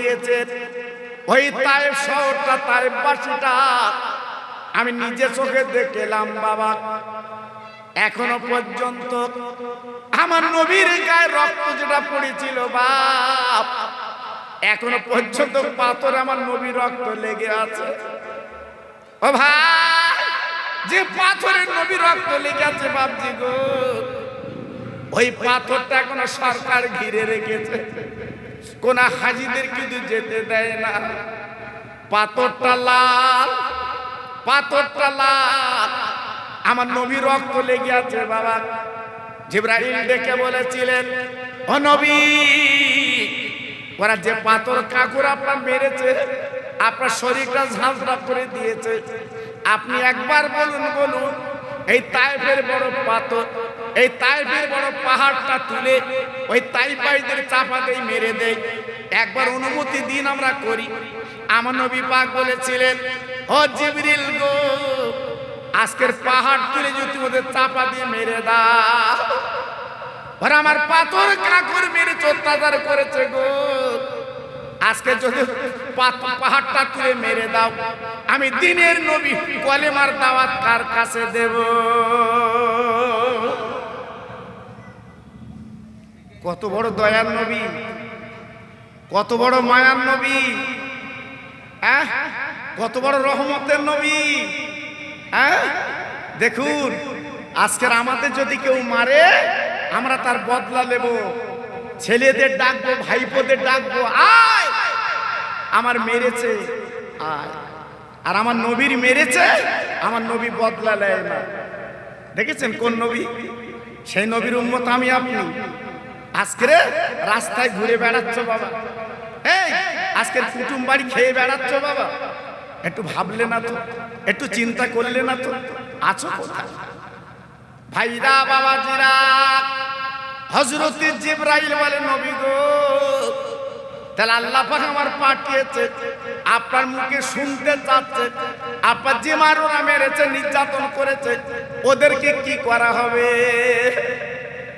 দেখিয়েছেন ওই তাইফ শহরটা তাইফ বাসীটা আমি নিজে চোখে দেখলাম, বাবা। এখনও পর্যন্ত আমার নবীর গায়ে রক্ত যেটা পড়েছিল, বাপ, এখনও পর্যন্ত পাথর আমার নবীর রক্ত লেগে আছে। ও ভাই, যে পাথরের নবী রক্ত লেগে আছে, বাপজি গো। ওই পাথরটা এখনও সরকার ঘিরে রেখেছে। কোন হাজিদের কিন্তু যেতে দেয় না। পাথরটা লাল পাথরটা লাল। আমার নবী রক্ত লেগে আছে বাবা। জিব্রাহিম ডেকে বলেছিলেন, ও নবী, ওরা যে পাথর কাকুর আপনার মেরেছে, আপনার শরীরটা ঝাঁঝরা করে দিয়েছে। আপনি একবার বলুন বলুন, এই তাইফের বড় পাথর এই তাইফের বড় পাহাড়টা তুলে ওই তাইফাইদের চাপা দেই মেরে দেই একবার অনুমতি দিন আমরা করি। আমার নবী পাক বলেছিলেন, ও জিবরিল গো, আজকের পাহাড় তুলে যদি ওদের চাপা দিয়ে মেরে দাও। ওরা আমার পাথর কাকুর মেরে অত্যাচার করেছে গো। আজকে যদি পাহাড়টা তুলে মেরে দাও, আমি দিনের নবী কলেমার দাওয়াত কার কাছে দেব? কত বড় দয়ার নবী, কত বড় মায়ার নবী হ্যাঁ? কত বড় রহমতের নবী হ্যাঁ? দেখুন, আজকের আমাদের যদি কেউ মারে, আমরা তার বদলা নেব। ছেলেদের ডাকবো, ভাইপোদের ডাকবো, আয়! আমার মেরেছে, আয়। আর আমার নবীর মেরেছে, আমার নবী বদলা নেয় না। দেখেছেন কোন নবী? সেই নবীর উন্মত আমি আপনি। আজকে রাস্তায় ঘুরে বেড়াচ্ছ বাবা। এই, আজকের কুটুম বাড়ি খেয়ে বেড়াচ্ছ বাবা। একটু ভাবলে না তো, একটু চিন্তা করলে না তো। আছো ভাইরা, বাবাজিরা হজরত জিব্রাইল বলে, নবী গো, তাহলে আল্লাহ পাক আমার পাঠিয়েছে, আপনার মুখে শুনতে চাচ্ছে, আপনার যে মেরেছে, নির্যাতন করেছে, ওদেরকে কি করা হবে?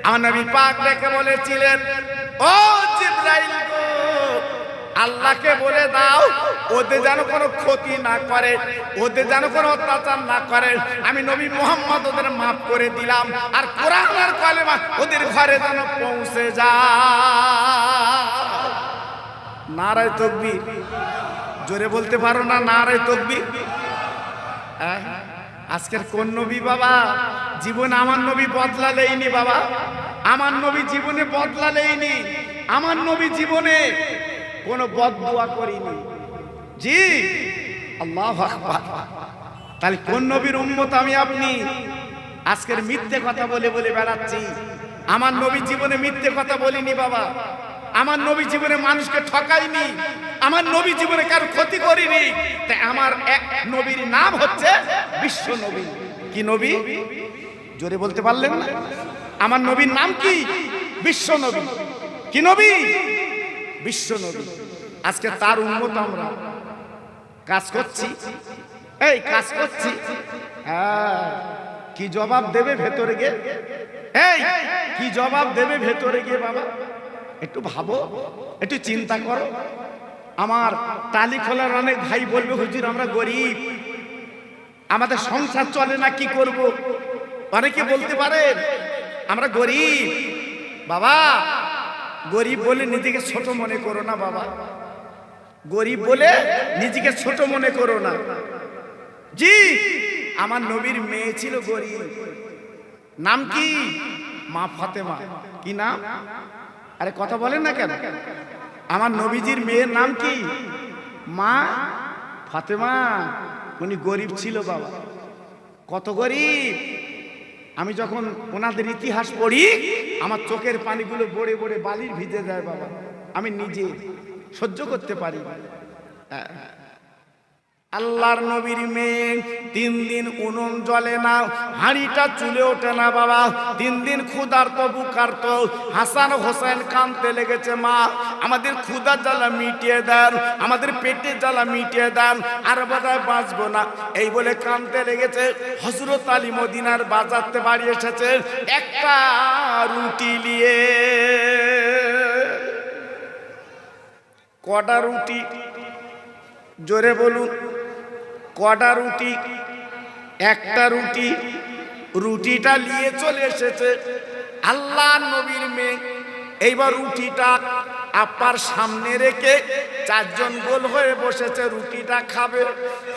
আমার নবী পাক ডেকে বলেছিলেন, ও জিব্রাইল আল্লাহকে বলে দাও, ওদের যেন কোনো ক্ষতি না করে, ওদের যেন কোনো অত্যাচার না করে। আমি নবী মোহাম্মদ ওদের মাফ করে দিলাম, আর কোরআন আর কলেমা ওদের ঘরে যেন পৌঁছে যায়। নারায় তকবি জোরে বলতে পারো না, নারায় তকবীর? হ্যাঁ? আজকের কোন নবী বাবা? জীবন আমার নবী বদলা লেইনি বাবা। আমার নবী জীবনে বদলা লেইনি আমার নবী জীবনে কোনো বদদুয়া করিনি। জি, আল্লাহ তাহলে কোন নবীর উম্মত আমি, আপনি? আজকের মিথ্যে কথা বলে বলে বেড়াচ্ছি। আমার নবী জীবনে মিথ্যে কথা বলিনি বাবা। আমার নবী জীবনে মানুষকে ঠকাইনি। আমার নবী জীবনে কারও ক্ষতি করিনি। তাই আমার এক নবীর নাম হচ্ছে বিশ্ব নবী। কি নবী? জোরে বলতে পারলেন? না আমার নবীর নাম কি? বিশ্ব নবী। কি নবী? বিশ্ব নবী। আজকে তার উন্মত আমরা। কাজ করছি। এই, কাজ করছি। হ্যাঁ কি জবাব দেবে ভেতরে গিয়ে? এই, কি জবাব দেবে ভেতরে গিয়ে বাবা? একটু ভাবো, একটু চিন্তা করো। আমার টালি খোলার অনেক ভাই বলবে, হুজুর, আমরা গরিব। আমাদের সংসার চলে না, কি করব? অনেকে বলতে পারেন, আমরা গরিব। বাবা, গরিব বলে নিজেকে ছোট মনে করো না বাবা। গরিব বলে নিজেকে ছোট মনে করো না। জি, আমার নবীর মেয়ে ছিল গরিব। নাম কি? মা ফাতেমা। কি নাম? আরে কথা বলেন না কেন? আমার নবীজির মেয়ের নাম কি? মা ফাতেমা। উনি গরিব ছিল বাবা। কত গরিব? আমি যখন ওনাদের ইতিহাস পড়ি, আমার চোখের পানিগুলো বড়ে বড়ে বালির ভিজে যায়, বাবা আমি নিজে সহ্য করতে পারি। আল্লাহর নবীর মেয়ে তিন দিন উনুন জ্বলে না, হাঁড়িটা চুলে ওঠে না বাবা। তিন দিন ক্ষুধার তো বুকার তো হাসান হোসেন কানতে লেগেছে, মা, আমাদের ক্ষুধার জ্বালা মিটিয়ে দেন, আমাদের পেটের জ্বালা মিটিয়ে দেন, আর বোধহয় বাঁচবো না। এই বলে কানতে লেগেছে হজরত আলী মদিনার বাজারতে বাড়ি এসেছে, একটা রুটি নিয়ে। কটা রুটি? জোরে বলুন। কটা রুটি? একটা রুটি। রুটিটা নিয়ে চলে এসেছে আল্লাহ নবীর মেয়ে। এইবার রুটিটা আপার সামনে রেখে চারজন গোল হয়ে বসেছে, রুটিটা খাবে।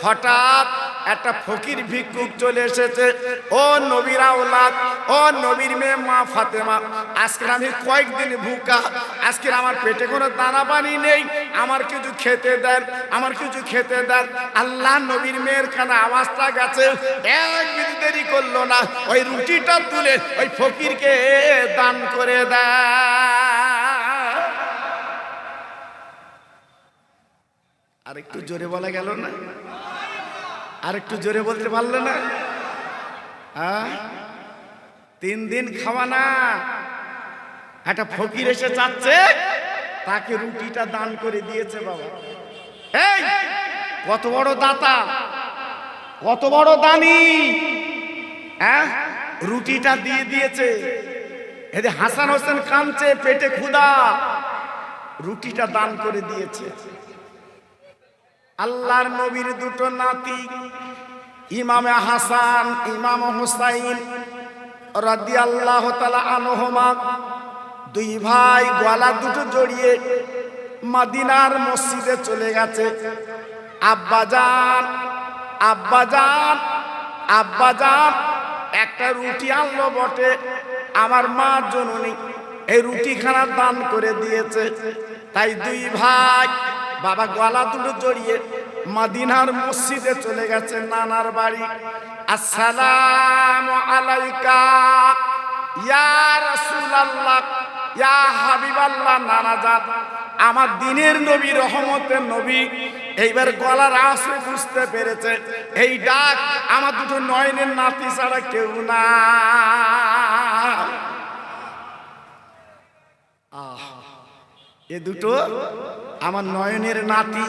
হঠাৎ একটা ফকির ভিক্ষুক চলে এসেছে। ও নবীর আওলাদ, ও নবীর মেয়ে মা ফাতেমা আজকে আমি কয়েকদিন ভুকা আজকে আমার পেটে কোনো দানা পানি নেই, আমার কিছু খেতে দেন, আমার কিছু খেতে দেন। আল্লাহ নবীর মেয়ের কানে আওয়াজটা গেছে, এক দেরি করল না, ওই রুটিটা তুলে ওই ফকিরকে দান করে দেয় আর একটু জোরে বলা গেল না? আর একটু জোরে বলতে পারলে না? হ্যাঁ? তিন দিন খাওয়া না। একটা ফকির এসে যাচ্ছে তাকে রুটিটা দান করে দিয়েছে বাবা। এই, কত বড় দাতা, কত বড় দানি হ্যাঁ? রুটিটা দিয়ে দিয়েছে। এদের হাসান হোসেন কামছে পেটে ক্ষুদা রুটিটা দান করে দিয়েছে। আল্লাহর নবীর দুটো নাতি, ইমামে হাসান, ইমাম হুসাইন রাদি আল্লাহ তালা আনহমা, দুই ভাই গলা দুটো জড়িয়ে মাদিনার মসজিদে চলে গেছে। আব্বাজান আব্বাজান আব্বাজান একটা রুটি আনলো বটে, আমার মা জননী, এই রুটিখানা দান করে দিয়েছে। তাই দুই ভাই বাবা গলা দুটো জড়িয়ে মাদিনার মসজিদে চলে গেছে নানার বাড়ি। আসসালামু আলাইকা। ইয়া রাসূলুল্লাহ, ইয়া হাবিবাল্লাহ, নানা জান আমার দিনের নবী রহমতের নবী। এইবার গলার আসে বুঝতে পেরেছে, এই ডাক আমার দুটো নয়নের নাতি ছাড়া কেউ না। এ দুটো আমার নয়নের নাতি।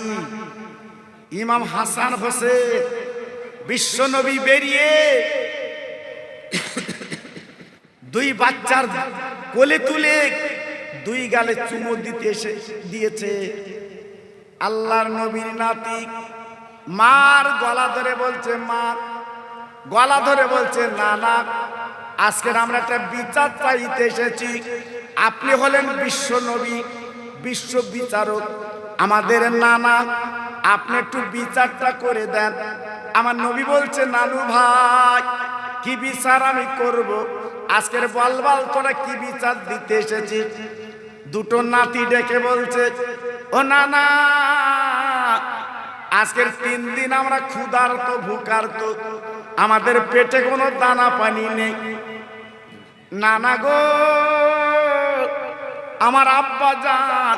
ইমাম হাসান হোসেন বিশ্ব নবী বেরিয়ে দুই বাচ্চার কোলে তুলে দুই গালে চুমো দিতে এসে দিয়েছে। আল্লাহর নবীর নাতি মার গলা ধরে বলছে, মা। গলা ধরে বলছে, না না, আজকের আমরা একটা বিচার চাইতে এসেছি। আপনি হলেন বিশ্ব নবী বিশ্ব বিচারক। আমাদের নানা, আপনি একটু বিচারটা করে দেন। আমার নবী বলছে, নানু ভাই, কি বিচার আমি করব? আজকের বলবাল তোরা কি বিচার দিতে এসেছি দুটো নাতি ডেকে বলছে, ও নানা, আজকের তিন দিন আমরা ক্ষুধার্ত, ভুকার্ত। আমাদের পেটে কোনো দানা পানি নেই। নানা গো আমার আব্বা যান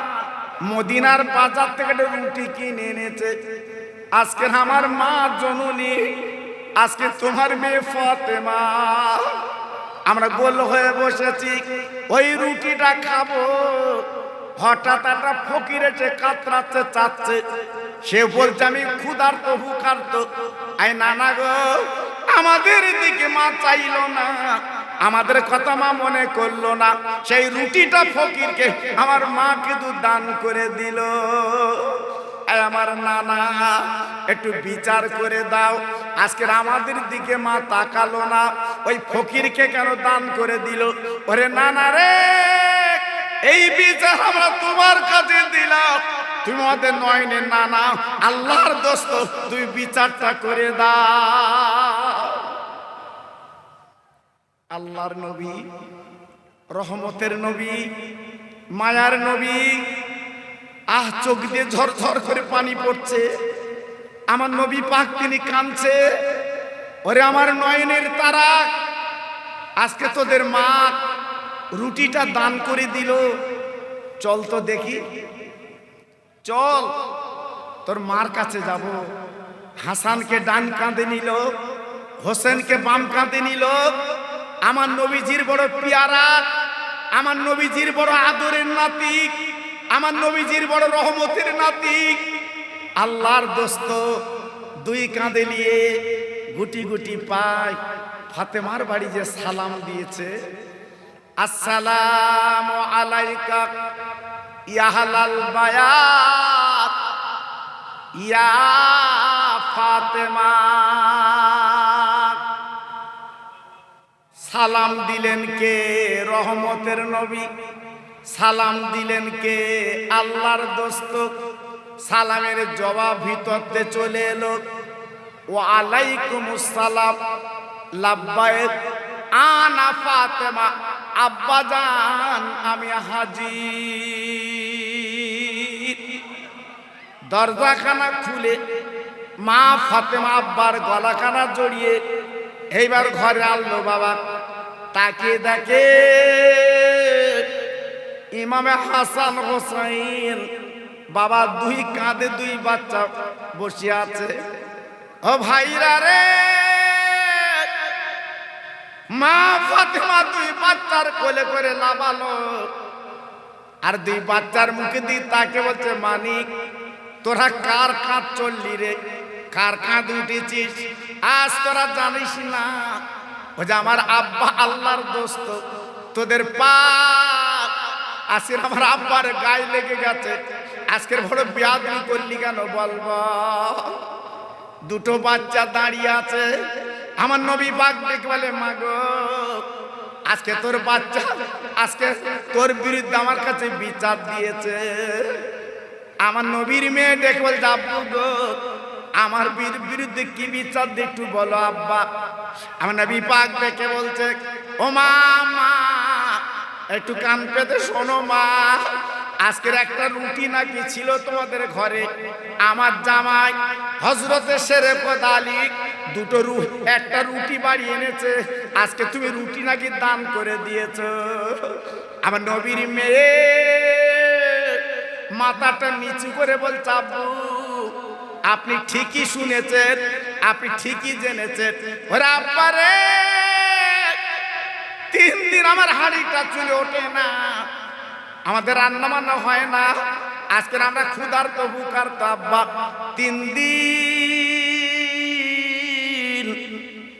মদিনার বাজার থেকে রুটি কিনে এনেছে। আজকে আমার মা জননী, আজকে তোমার মেয়ে ফতেমা। আমরা গোল হয়ে বসেছি, ওই রুটিটা খাব। হঠাৎ একটা ফকির এসে কাতরাচ্ছে, চাচ্ছে। সে বলছে, আমি ক্ষুধার্ত ভুকার্ত আই নানা গো, আমাদের দিকে মা চাইলো না। আমাদের কথা মা মনে করল না। সেই রুটিটা ফকিরকে আমার মা কিন্তু দান করে দিল। আমার নানা, একটু বিচার করে দাও। আজকের আমাদের দিকে মা তাকালো না। ওই ফকিরকে কেন দান করে দিল? ওরে নানা রে, এই বিচার আমরা তোমার কাছে দিলাম। তুমি আমাদের নয়নে নানা, আল্লাহর দোস্ত, তুই বিচারটা করে দাও। আল্লাহর নবী, রহমতের নবী, মায়ার নবী, আহ, চোখ দিয়ে ঝরঝর করে পানি পড়ছে। আমার নবী পাক তিনি কাঁদছে। ওরে আমার নয়নের তারা, আজকে তোদের মা রুটিটা দান করে দিল। চল তো দেখি। চল, তোর মার কাছে যাব। হাসানকে ডান কাঁধে নিল, হোসেনকে বাম কাঁধে নিল। আমার নবীজির বড় পিয়ারা, আমার নবীজির বড় আদরের নাতি, আমার নবীজির বড় রহমতের নাতি। আল্লাহর দোস্ত দুই কাঁধে নিয়ে গুটি গুটি পায়। ফাতেমার বাড়ি যে সালাম দিয়েছে, আসসালাম আলাইকা ইয়াহালাল বায়াত, ইয়া ফাতেমা। সালাম দিলেন কে রহমতের নবী? সালাম দিলেন কে আল্লাহর দোস্ত? সালামের জবাব ভিতরতে চলে এলো। ও আলাইকুম সালাম। লাব্বায়েক, আনা ফাতেমা, আব্বা জান, আমি হাজির। দরজাখানা খুলে মা ফাতেমা আব্বার গলাখানা জড়িয়ে, এইবার ঘরে আনলো বাবা। তাকে দেখে ইমামে হাসান হোসাইন বাবা দুই কাঁধে দুই বাচ্চা বসে আছে। ও ভাইরা রে, মা ফাতেমা দুই বাচ্চার কোলে করে লাভালো আর দুই বাচ্চার মুখে দিয়ে তাকে বলছে, মানিক, তোরা কার কাঁধ চললি রে? কার কাঁধ উঠেছিস? আজ তোরা জানিস না। ও যে আমার আব্বা আল্লাহর দোস্ত, তোদের পা আসির আমার আব্বার গায়ে লেগে গেছে। আজকের বড় বিয়াদি করলি কেন বলব দুটো বাচ্চা দাঁড়িয়ে আছে। আমার নবী বাঘ বলে, মাগো, আজকে তোর বাচ্চা, আজকে তোর বিরুদ্ধে আমার কাছে বিচার দিয়েছে। আমার নবীর মেয়ে দেখে বলছে আব্বু গো আমার বীর বিরুদ্ধে কি বিচার একটু বলো, আব্বা। আমার নবী পাক দেখে বলছে, ও মা মা, একটু কান পেতে শোনো, মা। আজকের একটা রুটি নাকি ছিল তোমাদের ঘরে? আমার জামাই হজরতে সেরে আলী দুটো রু, একটা রুটি বাড়ি এনেছে। আজকে তুমি রুটি নাকি দান করে দিয়েছ? আমার নবীর মেয়ে মাথাটা নিচু করে বলছে, আব্বু আপনি ঠিকই শুনেছেন, আপনি ঠিকই জেনেছেন। ওরা তিন দিন আমার হাড়িটা চুলে ওঠে না। আমাদের রান্না বান্না হয় না। আজকের আমরা ক্ষুধার তো বুকার তো আব্বা। তিন দিন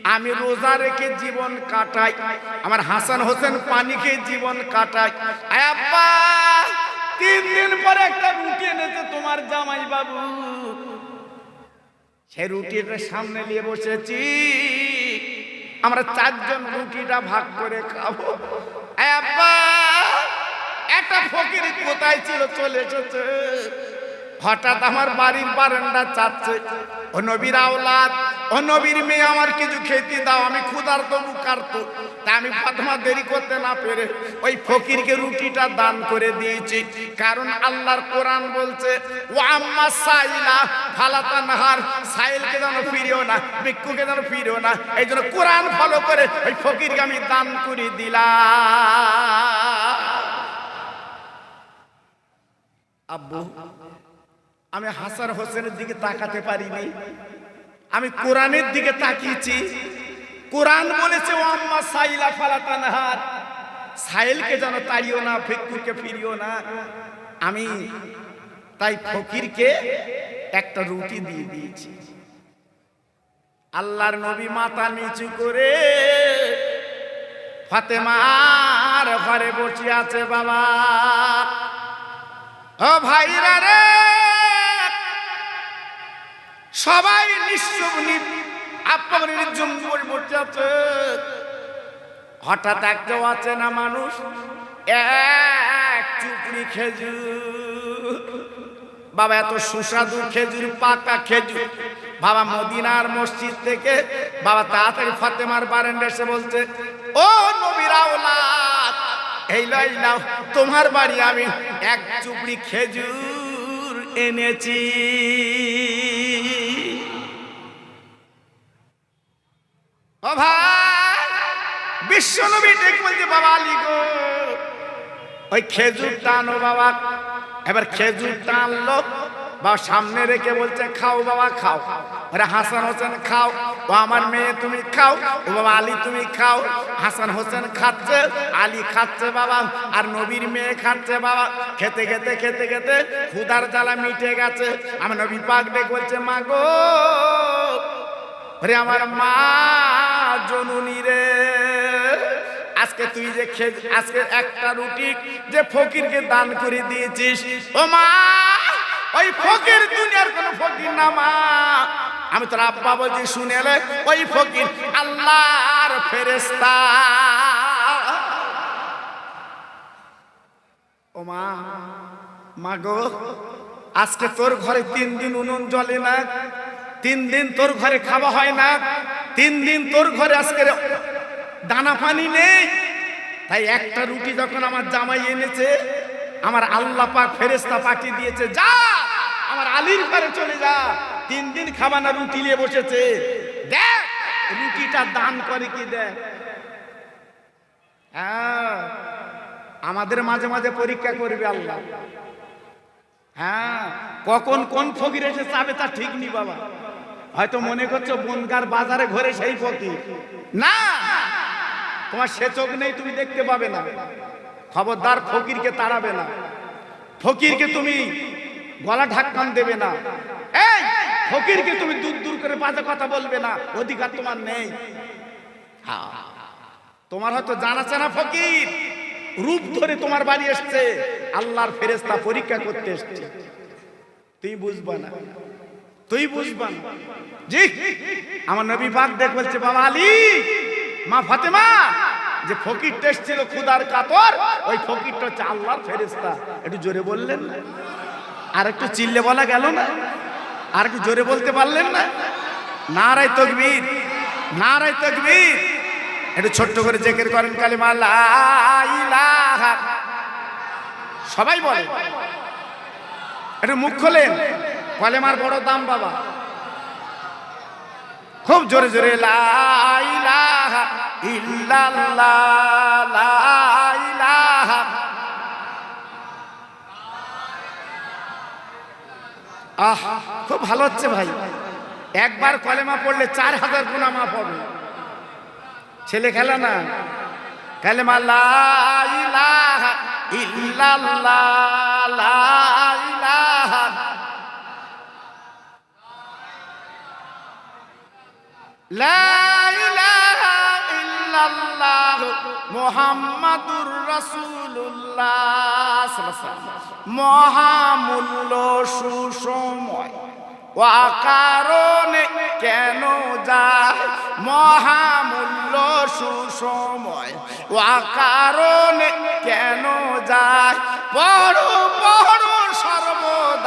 আমি রোজা রেখে জীবন কাটাই। আমার হাসান হোসেন পানি খেয়ে জীবন কাটাই। আব্বা, তিন দিন পরে একটা রুটি এনেছে তোমার জামাই বাবু সে রুটিটা সামনে নিয়ে বসেছি। আমরা চারজন রুটিটা ভাগ করে খাব। একটা ফকির কোথায় ছিল? চলে এসেছে। হঠাৎ আমার বাড়ির বারান্দা চাচ্ছে। ও নবীর আওলাদ, ও নবীর মেয়ে আমার কিছু খেতে দাও, আমি ক্ষুধার তো কারত তা আমি ফাতমা দেরি করতে না পেরে ওই ফকিরকে রুটিটা দান করে দিয়েছি। কারণ আল্লাহর কোরআন বলছে ও আম্মা সাইলা ফালাতা নাহার সাইলকে যেন ফিরিও না, ভিক্ষুকে যেন ফিরিও না। এই জন্য কোরআন ফলো করে ওই ফকিরকে আমি দান করে দিলাম। আব্বু আমি হাসান হোসেনের দিকে তাকাতে পারিনি। আমি কোরআনের দিকে তাকিয়েছি। কোরআন বলেছে আম্মা সাইলা ফালাতানহার সাইলকে যেন তাড়িও না, ভিক্ষুকে ফিরিও না। আমি তাই ফকিরকে একটা রুটি দিয়ে দিয়েছি। আল্লাহর নবী মাথা নিচু করে ফাতেমার ঘরে বসে আছে বাবা। ও ভাইরা রে! সবাই আপনার নির্জন করে বসে আছে। হঠাৎ একটা আছে না মানুষ। এক চুপড়ি খেজুর। বাবা, এত সুস্বাদু খেজুর, পাকা খেজুর। বাবা, মদিনার মসজিদ থেকে বাবা, তাড়াতাড়ি ফাতেমার বারেন্ডে এসে বলছে, ও নবীর আওলাদ, এই লাই নাও, তোমার বাড়ি আমি এক চুপড়ি খেজুর এনেছি। বলছে, বাবা গো, ওই খেজুর বাবা, এবার খেজুর টানলো সামনে রেখে বলছে, খাও বাবা, খাও। ওরা হাসান হোসেন, খাও। ও, আমার মেয়ে তুমি খাও। ও, বাবা আলী, তুমি খাও। হাসান হোসেন খাচ্ছে, আলী খাচ্ছে বাবা, আর নবীর মেয়ে খাচ্ছে বাবা। খেতে খেতে খেতে খেতে ক্ষুদার জ্বালা মিটে গেছে। আমার নবী পাক ডেকে বলছে, মা গো আমার মা জননী রে। আজকে তুই যে খেয়ে আজকে একটা রুটি যে ফকিরকে দান করে দিয়েছিস, ও মা, ওই ফকির দুনিয়ার কোন ফকির না মা। আমি তোর আব্বা বলছি, শুনে এলে ওই ফকির আল্লাহর ফেরেস্তা ও মা মা গো, আজকে তোর ঘরে তিন দিন উনুন জ্বলে না, তিন দিন তোর ঘরে খাওয়া হয় না তিন দিন তোর ঘরে আজকে দানা পানি নেই। তাই একটা রুটি যখন আমার জামাই এনেছে, আমার আল্লাহ পাক ফেরেস্তা পাঠিয়ে দিয়েছে, যা, আমার আলীর ঘরে চলে যা। তিন দিন খাওয়া না রুটি নিয়ে বসেছে। দেখ, রুটিটা দান করে কি দেখ? হ্যাঁ আমাদের মাঝে মাঝে পরীক্ষা করবে আল্লাহ। হ্যাঁ কখন কোন ফকির এসে চাবে তা ঠিক নি বাবা। হয়তো মনে করছ বনগার বাজারে ঘরে সেই ফকির না! তোমার সে চোখ নেই, তুমি দেখতে পাবে না। খবরদার ফকিরকে তাড়াবে না। ফকিরকে তুমি গলা ঢাক্কান দেবে না। এই, ফকিরকে তুমি দূর দূর করে বাজে কথা বলবে না। অধিকার তোমার নেই। হ্যাঁ। তোমার হয়তো জানা চেনা ফকির? রূপ ধরে তোমার বাড়ি এসছে। আল্লাহর ফেরেস্তা পরীক্ষা করতে এসছে। তুই বুঝবা না। তুই বুঝবা জি, আমার নবী পাক দেখ বলছে বাবা আলী, মা ফাতেমা, যে ফকির টেস্ট ছিল খুদার কাতর, ওই ফকিরটা হচ্ছে আল্লাহর ফেরেস্তা একটু জোরে বললেন না? আর একটু চিল্লে বলা গেল না? আর একটু জোরে বলতে পারলেন না? নারায় তকবীর নারায় তকবীর। একটু ছোট্ট করে জেকের করেন কালিমা সবাই বলে একটু মুখ খোলেন। কলেমার বড় দাম বাবা। খুব জোরে জোরে আহ, খুব ভালো হচ্ছে ভাই। একবার কলেমা পড়লে চার হাজার গুণা মাফ হবে। ছেলে খেলা না। কালেমা, লা ইলাহা ইল্লাল্লাহ, লা ইলাহা। মুহাম্মাদুর ওয়াসাল্লাম। মহামূল্য সুসময়। ও কারণে কেন যায়? মহামূল্য সুসময়। ও কারণে কেন যায়? বড় বড়